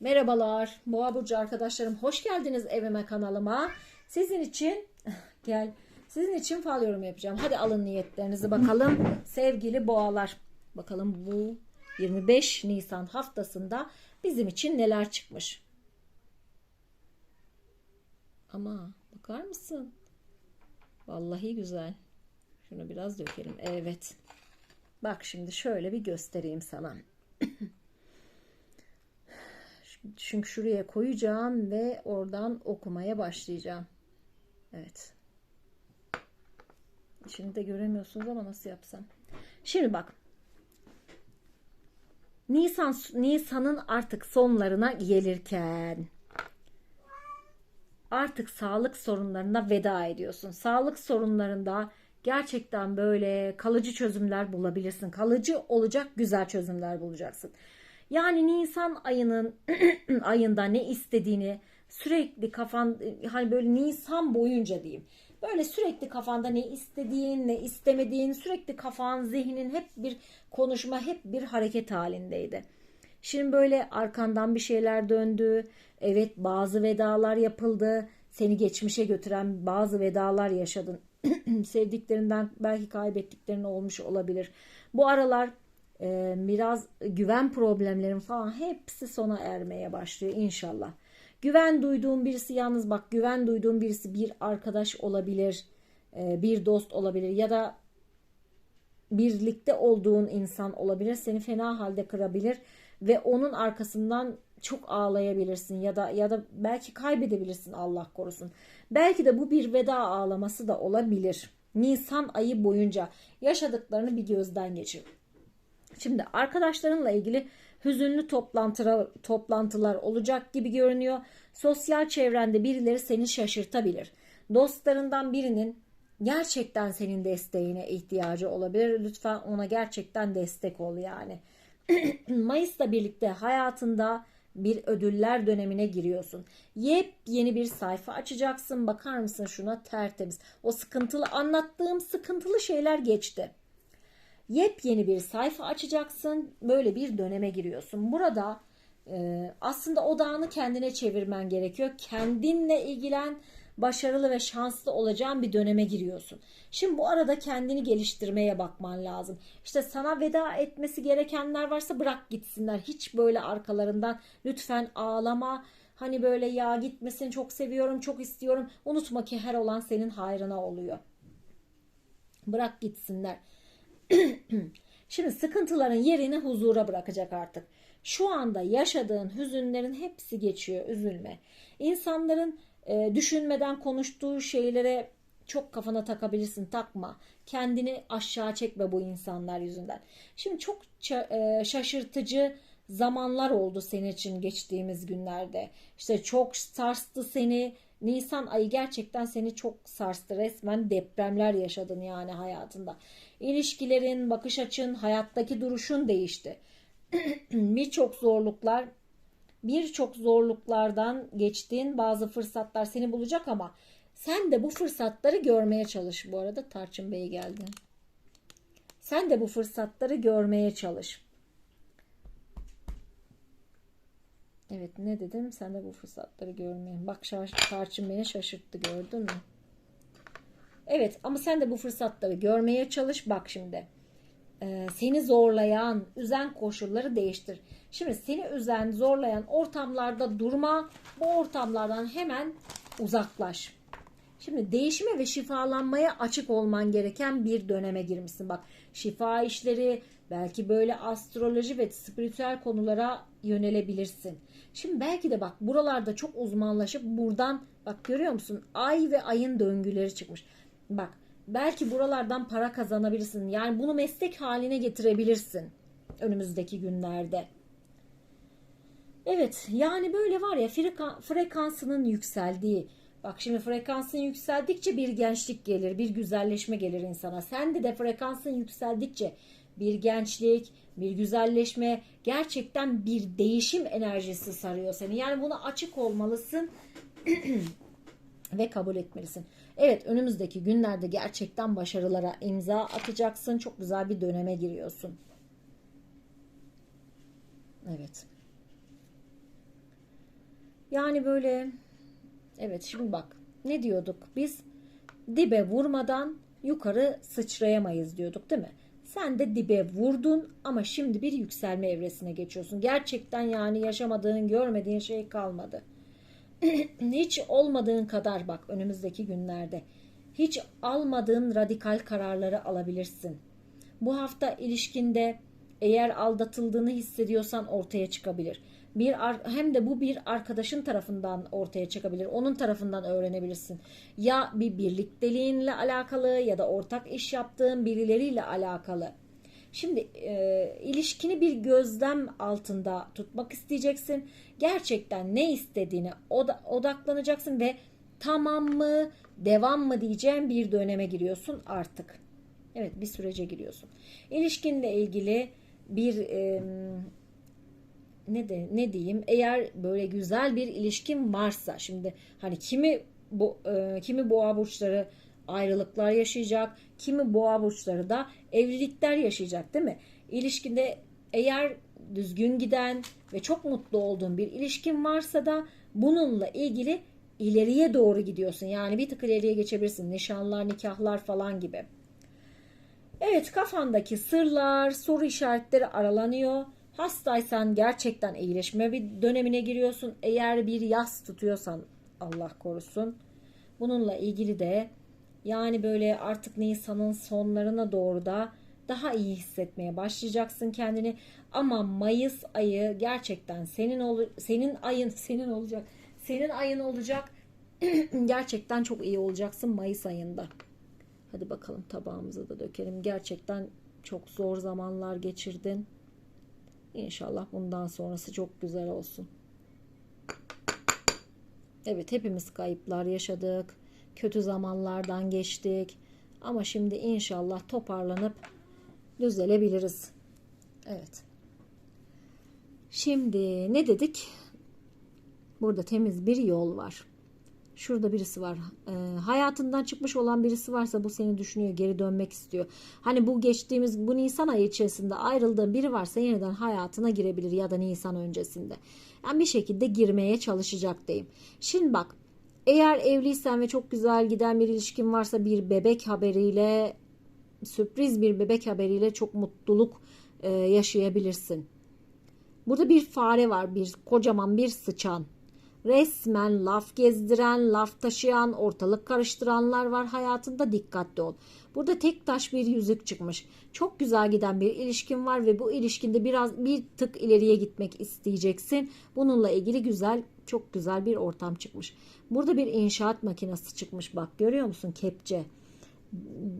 Merhabalar Boğa Burcu arkadaşlarım hoş geldiniz evime kanalıma. Sizin için gel sizin için fal yorum yapacağım. Hadi alın niyetlerinizi bakalım sevgili boğalar. Bakalım bu 25 Nisan haftasında bizim için neler çıkmış. Ama bakar mısın? Vallahi güzel. Şunu biraz dökelim. Evet. Bak şimdi şöyle bir göstereyim sana. Çünkü şuraya koyacağım ve oradan okumaya başlayacağım. Evet. Şimdi de göremiyorsunuz ama nasıl yapsam. Şimdi bak. Nisan Nisan'ın artık sonlarına gelirken artık sağlık sorunlarına veda ediyorsun. Sağlık sorunlarında gerçekten böyle kalıcı çözümler bulabilirsin. Kalıcı olacak güzel çözümler bulacaksın. Yani Nisan ayının ayında ne istediğini sürekli kafan hani böyle Nisan boyunca diyeyim. Böyle sürekli kafanda ne istediğin, ne istemediğin, sürekli kafan, zihnin hep bir konuşma, hep bir hareket halindeydi. Şimdi böyle arkandan bir şeyler döndü. Evet bazı vedalar yapıldı. Seni geçmişe götüren bazı vedalar yaşadın. Sevdiklerinden belki kaybettiklerin olmuş olabilir. Bu aralar e, biraz güven problemlerin falan hepsi sona ermeye başlıyor inşallah. Güven duyduğun birisi yalnız bak güven duyduğun birisi bir arkadaş olabilir, e, bir dost olabilir ya da birlikte olduğun insan olabilir. Seni fena halde kırabilir ve onun arkasından çok ağlayabilirsin ya da ya da belki kaybedebilirsin Allah korusun. Belki de bu bir veda ağlaması da olabilir. Nisan ayı boyunca yaşadıklarını bir gözden geçir. Şimdi arkadaşlarınla ilgili hüzünlü toplantılar, olacak gibi görünüyor. Sosyal çevrende birileri seni şaşırtabilir. Dostlarından birinin gerçekten senin desteğine ihtiyacı olabilir. Lütfen ona gerçekten destek ol yani. Mayıs'la birlikte hayatında bir ödüller dönemine giriyorsun. Yepyeni bir sayfa açacaksın. Bakar mısın şuna tertemiz. O sıkıntılı anlattığım sıkıntılı şeyler geçti yepyeni bir sayfa açacaksın. Böyle bir döneme giriyorsun. Burada e, aslında odağını kendine çevirmen gerekiyor. Kendinle ilgilen başarılı ve şanslı olacağın bir döneme giriyorsun. Şimdi bu arada kendini geliştirmeye bakman lazım. İşte sana veda etmesi gerekenler varsa bırak gitsinler. Hiç böyle arkalarından lütfen ağlama. Hani böyle ya gitmesini çok seviyorum, çok istiyorum. Unutma ki her olan senin hayrına oluyor. Bırak gitsinler. Şimdi sıkıntıların yerini huzura bırakacak artık. Şu anda yaşadığın hüzünlerin hepsi geçiyor. Üzülme. İnsanların e, düşünmeden konuştuğu şeylere çok kafana takabilirsin. Takma. Kendini aşağı çekme bu insanlar yüzünden. Şimdi çok e, şaşırtıcı zamanlar oldu senin için geçtiğimiz günlerde. İşte çok sarstı seni. Nisan ayı gerçekten seni çok sarstı. Resmen depremler yaşadın yani hayatında. İlişkilerin, bakış açın, hayattaki duruşun değişti. Birçok zorluklar, birçok zorluklardan geçtiğin bazı fırsatlar seni bulacak ama sen de bu fırsatları görmeye çalış. Bu arada Tarçın Bey geldi. Sen de bu fırsatları görmeye çalış. Evet ne dedim? Sen de bu fırsatları görmeye. Bak Tarçın beni şaşırttı gördün mü? Evet ama sen de bu fırsatları görmeye çalış. Bak şimdi ee, seni zorlayan, üzen koşulları değiştir. Şimdi seni üzen, zorlayan ortamlarda durma. Bu ortamlardan hemen uzaklaş. Şimdi değişime ve şifalanmaya açık olman gereken bir döneme girmişsin. Bak şifa işleri, belki böyle astroloji ve spiritüel konulara yönelebilirsin. Şimdi belki de bak buralarda çok uzmanlaşıp buradan bak görüyor musun? Ay ve ayın döngüleri çıkmış. Bak belki buralardan para kazanabilirsin. Yani bunu meslek haline getirebilirsin önümüzdeki günlerde. Evet yani böyle var ya frekansının yükseldiği. Bak şimdi frekansın yükseldikçe bir gençlik gelir, bir güzelleşme gelir insana. Sende de frekansın yükseldikçe bir gençlik, bir güzelleşme, gerçekten bir değişim enerjisi sarıyor seni. Yani buna açık olmalısın ve kabul etmelisin. Evet önümüzdeki günlerde gerçekten başarılara imza atacaksın. Çok güzel bir döneme giriyorsun. Evet. Yani böyle evet şimdi bak ne diyorduk biz dibe vurmadan yukarı sıçrayamayız diyorduk değil mi? Sen de dibe vurdun ama şimdi bir yükselme evresine geçiyorsun. Gerçekten yani yaşamadığın, görmediğin şey kalmadı. hiç olmadığın kadar bak önümüzdeki günlerde hiç almadığın radikal kararları alabilirsin. Bu hafta ilişkinde eğer aldatıldığını hissediyorsan ortaya çıkabilir. Bir hem de bu bir arkadaşın tarafından ortaya çıkabilir. Onun tarafından öğrenebilirsin. Ya bir birlikteliğinle alakalı ya da ortak iş yaptığın birileriyle alakalı. Şimdi e, ilişkini bir gözlem altında tutmak isteyeceksin. Gerçekten ne istediğine oda, odaklanacaksın ve tamam mı, devam mı diyeceğin bir döneme giriyorsun artık. Evet bir sürece giriyorsun. İlişkinle ilgili bir e, ne de ne diyeyim eğer böyle güzel bir ilişkin varsa şimdi hani kimi bu e, kimi boğa burçları ayrılıklar yaşayacak, kimi boğa burçları da evlilikler yaşayacak değil mi? İlişkinde eğer düzgün giden ve çok mutlu olduğun bir ilişkin varsa da bununla ilgili ileriye doğru gidiyorsun. Yani bir tık ileriye geçebilirsin. Nişanlar, nikahlar falan gibi. Evet kafandaki sırlar, soru işaretleri aralanıyor. Hastaysan gerçekten iyileşme bir dönemine giriyorsun. Eğer bir yas tutuyorsan Allah korusun. Bununla ilgili de yani böyle artık Nisan'ın sonlarına doğru da daha iyi hissetmeye başlayacaksın kendini. Ama Mayıs ayı gerçekten senin ol senin ayın senin olacak. Senin ayın olacak. gerçekten çok iyi olacaksın Mayıs ayında. Hadi bakalım tabağımıza da dökelim. Gerçekten çok zor zamanlar geçirdin. İnşallah bundan sonrası çok güzel olsun. Evet hepimiz kayıplar yaşadık. Kötü zamanlardan geçtik. Ama şimdi inşallah toparlanıp düzelebiliriz. Evet. Şimdi ne dedik? Burada temiz bir yol var. Şurada birisi var. E, hayatından çıkmış olan birisi varsa bu seni düşünüyor, geri dönmek istiyor. Hani bu geçtiğimiz bu Nisan ayı içerisinde ayrıldığın biri varsa yeniden hayatına girebilir ya da Nisan öncesinde. Yani bir şekilde girmeye çalışacak diyeyim. Şimdi bak eğer evliysen ve çok güzel giden bir ilişkin varsa bir bebek haberiyle sürpriz bir bebek haberiyle çok mutluluk e, yaşayabilirsin. Burada bir fare var, bir kocaman bir sıçan. Resmen laf gezdiren, laf taşıyan, ortalık karıştıranlar var hayatında dikkatli ol. Burada tek taş bir yüzük çıkmış. Çok güzel giden bir ilişkin var ve bu ilişkinde biraz bir tık ileriye gitmek isteyeceksin. Bununla ilgili güzel, çok güzel bir ortam çıkmış. Burada bir inşaat makinesi çıkmış bak görüyor musun kepçe.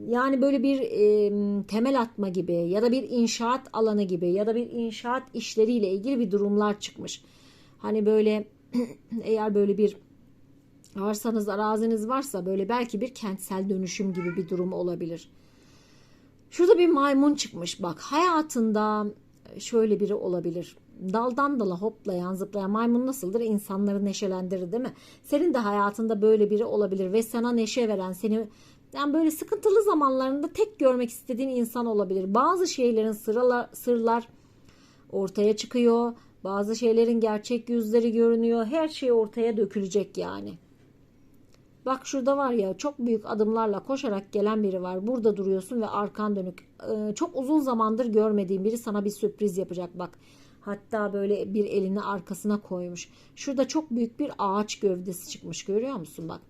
Yani böyle bir e, temel atma gibi ya da bir inşaat alanı gibi ya da bir inşaat işleriyle ilgili bir durumlar çıkmış. Hani böyle eğer böyle bir arsanız araziniz varsa böyle belki bir kentsel dönüşüm gibi bir durum olabilir. Şurada bir maymun çıkmış bak hayatında şöyle biri olabilir. Daldan dala hoplayan zıplayan maymun nasıldır? İnsanları neşelendirir değil mi? Senin de hayatında böyle biri olabilir ve sana neşe veren seni yani böyle sıkıntılı zamanlarında tek görmek istediğin insan olabilir. Bazı şeylerin sırlar, sırlar ortaya çıkıyor bazı şeylerin gerçek yüzleri görünüyor. Her şey ortaya dökülecek yani. Bak şurada var ya çok büyük adımlarla koşarak gelen biri var. Burada duruyorsun ve arkan dönük. Ee, çok uzun zamandır görmediğin biri sana bir sürpriz yapacak bak. Hatta böyle bir elini arkasına koymuş. Şurada çok büyük bir ağaç gövdesi çıkmış görüyor musun bak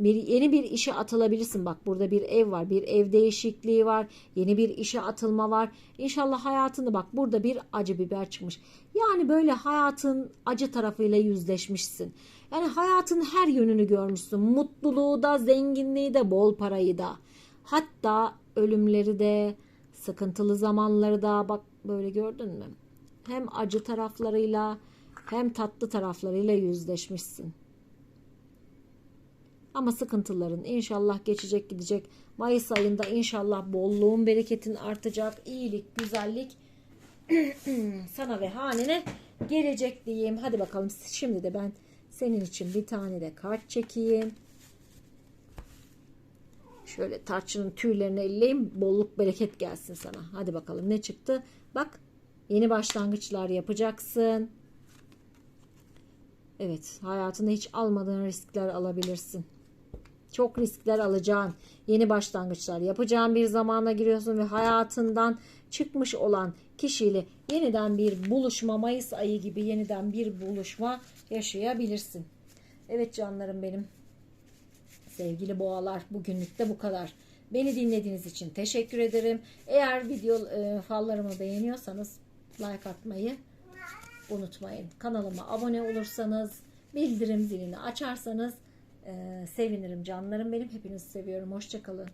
bir yeni bir işe atılabilirsin. Bak burada bir ev var. Bir ev değişikliği var. Yeni bir işe atılma var. İnşallah hayatında bak burada bir acı biber çıkmış. Yani böyle hayatın acı tarafıyla yüzleşmişsin. Yani hayatın her yönünü görmüşsün. Mutluluğu da, zenginliği de, bol parayı da. Hatta ölümleri de, sıkıntılı zamanları da bak böyle gördün mü? Hem acı taraflarıyla hem tatlı taraflarıyla yüzleşmişsin. Ama sıkıntıların inşallah geçecek gidecek. Mayıs ayında inşallah bolluğun bereketin artacak. iyilik, güzellik sana ve hanene gelecek diyeyim. Hadi bakalım şimdi de ben senin için bir tane de kart çekeyim. Şöyle tarçının tüylerini elleyeyim. Bolluk bereket gelsin sana. Hadi bakalım ne çıktı? Bak yeni başlangıçlar yapacaksın. Evet, hayatında hiç almadığın riskler alabilirsin. Çok riskler alacaksın. Yeni başlangıçlar yapacağın bir zamana giriyorsun ve hayatından çıkmış olan kişiyle yeniden bir buluşma Mayıs ayı gibi yeniden bir buluşma yaşayabilirsin. Evet canlarım benim. Sevgili boğalar bugünlük de bu kadar. Beni dinlediğiniz için teşekkür ederim. Eğer video e, fallarımı beğeniyorsanız like atmayı unutmayın. Kanalıma abone olursanız, bildirim zilini açarsanız e, sevinirim canlarım benim. Hepinizi seviyorum. Hoşçakalın.